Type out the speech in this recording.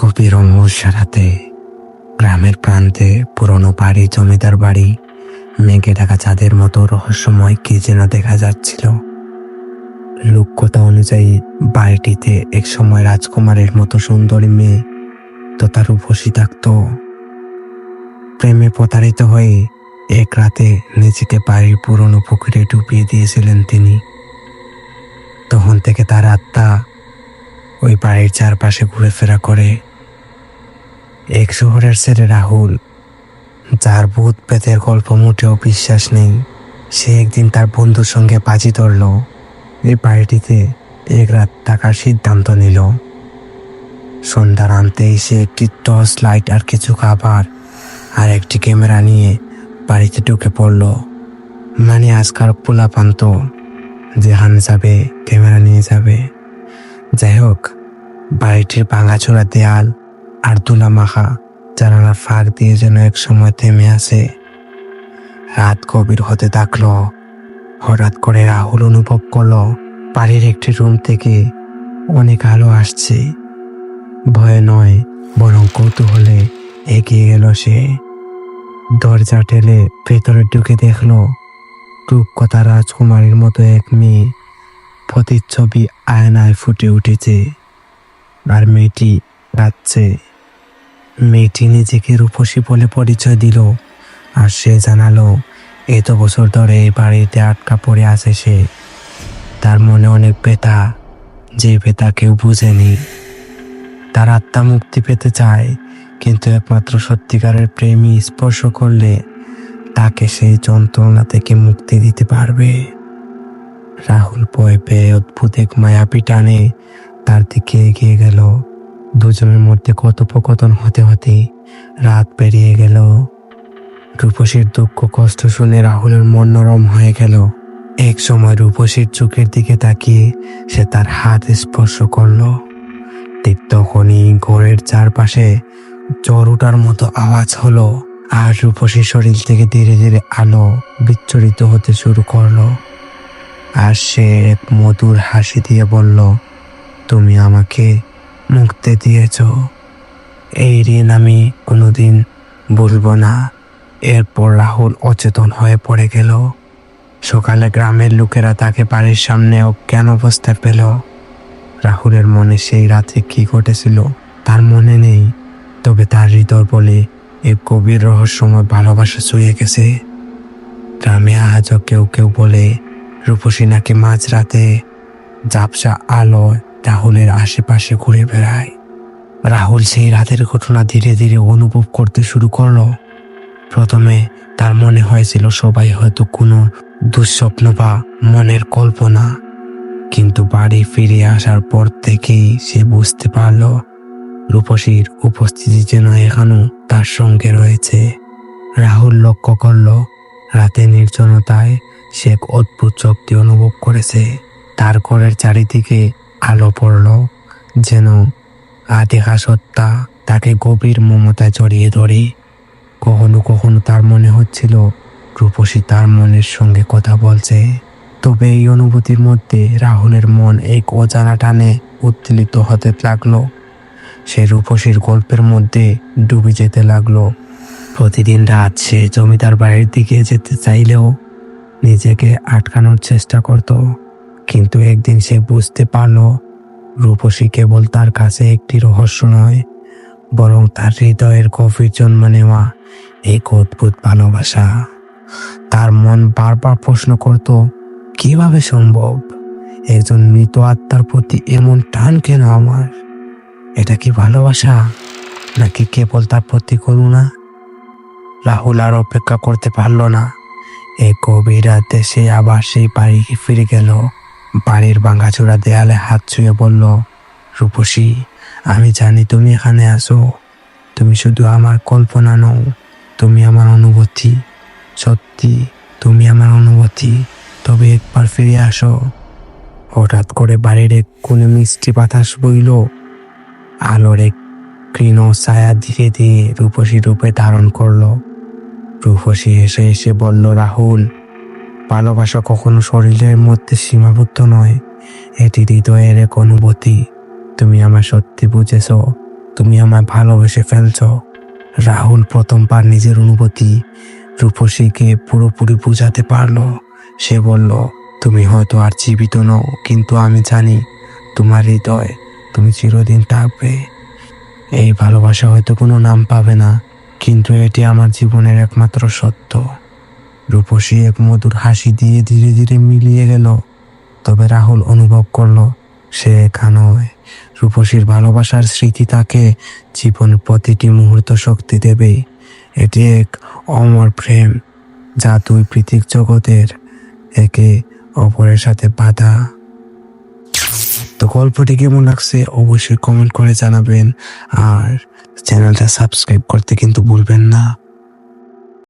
গভীর অমাবস্যা রাতে গ্রামের প্রান্তে পুরনো বাড়ি, জমিদার বাড়ি, মেঘে ঢাকা চাঁদের মতো রহস্যময় কি যেন দেখা যাচ্ছিল। লোককথা অনুযায়ী বাড়িটিতে এক সময় রাজকুমারের মতো সুন্দরী মেয়ে তো তার রূপসী থাকত প্রেমে প্রতারিত হয়ে এক রাতে নিজেকে বাড়ির পুরনো পুকুরে ডুবিয়ে দিয়েছিলেন তিনি। তখন থেকে তার আত্মা ওই বাড়ির চারপাশে ঘুরে ফেরা করে। এক শহরের ছেলে রাহুল, যার ভূত পেতের গল্প মোটেও বিশ্বাস নেই। সে একদিন তার বন্ধুর সঙ্গে বাজি ধরল। এই বাড়িটিতে এক রাত থাকার সিদ্ধান্ত নিল। সন্ধ্যার আনতেই সে একটি টর্চ লাইট আর কিছু খাবার আর একটি ক্যামেরা নিয়ে বাড়িতে ঢুকে পড়ল। মানে আজকাল পোলা পান্ত যেখানে যাবে ক্যামেরা নিয়ে যাবে। যাই হোক, বাড়িটির ভাঙাচোরা দেয়াল আর তুলা মাখা জানালা ফাঁক দিয়ে যেন এক সময় থেমে আসে রাত গভীর হতে থাকল। হঠাৎ করে রাহুল অনুভব করল, বাড়ির একটি রুম থেকে অনেক আলো আসছে। ভয়ে নয়, বরং কৌতূহলে এগিয়ে গেল সে। দরজা ঠেলে ভেতরে ঢুকে দেখল, রূপকথা রাজকুমারীর মতো এক মেয়ে প্রতিচ্ছবি আয়নায় ফুটে উঠেছে। আর মেয়েটি কাঁদছে। মেয়েটি নিজেকে রূপসী বলে পরিচয় দিল আর সে জানালো, এত বছর ধরে এই বাড়িতে আটকা পড়ে আছে সে। তার মনে অনেক ব্যথা, যে ব্যথা কেউ বুঝেনি। তার আত্মা মুক্তি পেতে চায়, কিন্তু একমাত্র সত্যিকারের প্রেমী স্পর্শ করলে তাকে সেই যন্ত্রণা থেকে মুক্তি দিতে পারবে। রাহুল ভয় পেয়ে অদ্ভুত এক মায়াবী টানে তার দিকে এগিয়ে গেল। দুজনের মধ্যে কথোপকথন হতে হতে রাত পেরিয়ে গেল। রূপসীর দুঃখ কষ্ট শুনে রাহুলের মন নরম হয়ে গেল। এক সময় রূপসীর চোখের দিকে তাকিয়ে সে তার হাত স্পর্শ করল। ঠিক তখনই ঘরের চারপাশে জ্বর ওঠার মতো আওয়াজ হলো আর রূপসীর শরীর থেকে ধীরে ধীরে আলো বিচ্ছরিত হতে শুরু করল। আর সে এক মধুর হাসি দিয়ে বলল, তুমি আমাকে মুক্তি দিয়েছ। এই ঋণ আমি কোনোদিন ভুলবো না। এরপর রাহুল অচেতন হয়ে পড়ে গেল। সকালে গ্রামের লোকেরা তাকে বাড়ির সামনে অজ্ঞান অবস্থায় পেল? রাহুলের মনে সেই রাতে কি ঘটেছিল তার মনে নেই। তবে তার হৃদয় বলে এক গভীর রহস্যময় ভালোবাসা ছুঁয়ে গেছে। গ্রামে আজও কেউ কেউ বলে, রূপসী নাকি মাঝরাতে ঝাপসা আলো রাহুলের আশেপাশে ঘুরে বেড়ায়। রাহুল সেই রাতের ঘটনা ধীরে ধীরে অনুভব করতে শুরু করল। প্রথমে তার মনে হয়েছিল সবাই হয়তো কোনো দুঃস্বপ্ন বা মনের কল্পনা। কিন্তু বাড়ি ফিরে আসার পর থেকেই সে বুঝতে পারল, রূপসীর উপস্থিতি যেন এখনও তার সঙ্গে রয়েছে। রাহুল লক্ষ্য করল, রাতে নির্জনতায় সে এক অদ্ভুত শক্তি অনুভব করেছে। তার ঘরের চারিদিকে আলো পড়ল যেন আদেহা সত্তা তাকে গভীর মমতায় জড়িয়ে ধরে। কখনো কখনো তার মনে হচ্ছিল, রূপসী তার মনের সঙ্গে কথা বলছে। তবে এই অনুভূতির মধ্যে রাহুলের মন এক অজানা টানে উত্তেলিত হতে লাগল। সে রূপসীর গল্পের মধ্যে ডুবে যেতে লাগল। প্রতিদিন রাত সে জমিদার বাড়ির দিকে যেতে চাইলেও নিজেকে আটকানোর চেষ্টা করত। কিন্তু একদিন সে বুঝতে পারল, রূপসী কেবল তার কাছে একটি রহস্য নয়, বরং তার হৃদয়ের গভীর জন্ম নেওয়া এক অদ্ভুত ভালোবাসা। তার মন বারবার প্রশ্ন করত, কীভাবে সম্ভব? একজন মৃত আত্মার প্রতি এমন টান কেন আমার? এটা কি ভালোবাসা? নাকি কেবল তার প্রতি করুণা? রাহুল আর অপেক্ষা করতে পারল না। এক গভীর রাতে সে আবার সেই বাড়ি ফিরে গেল। বাড়ির ভাঙাচোরা দেয়ালে হাত ছুঁয়ে বলল, রূপসী, আমি জানি তুমি এখানে আসো তুমি শুধু আমার কল্পনা নও, তুমি আমার অনুভূতি। সত্যি, তুমি আমার অনুভূতি। তবে একবার ফিরে আসো। হঠাৎ করে বাড়ির এক কোণে মিষ্টি বাতাস বইল। আলোর এক কৃণ ছায়া ধীরে ধীরে রূপসী রূপে ধারণ করল। রূপসী এসে এসে বলল, রাহুল ভালোবাসা কখনো শরীরের মধ্যে সীমাবদ্ধ নয়। এটি হৃদয়ের এক অনুভূতি। তুমি আমার সত্যি বুঝেছ। তুমি আমায় ভালোবেসে ফেলছ। রাহুল প্রথমবার নিজের অনুভূতি। রূপসীকে পুরোপুরি বোঝাতে পারল। সে বলল, তুমি হয়তো আর জীবিত নও, কিন্তু আমি জানি তোমার হৃদয় তুমি চিরদিন থাকবে। এই ভালোবাসা হয়তো কোনো নাম পাবে না, কিন্তু এটি আমার জীবনের একমাত্র সত্য। রূপসী এক মধুর হাসি দিয়ে ধীরে ধীরে মিলিয়ে গেল। তবে রাহুল অনুভব করল, সে একা নয়। রূপসীর ভালোবাসার স্মৃতি তাকে জীবন প্রতিটি মুহূর্ত শক্তি দেবে। এটি এক অমর প্রেম, যা দুই পৃথিক জগতের একে অপরের সাথে বাধা। তো গল্পটি কেমন লাগছে অবশ্যই কমেন্ট করে জানাবেন। আর চ্যানেলটা সাবস্ক্রাইব করতে কিন্তু ভুলবেন না।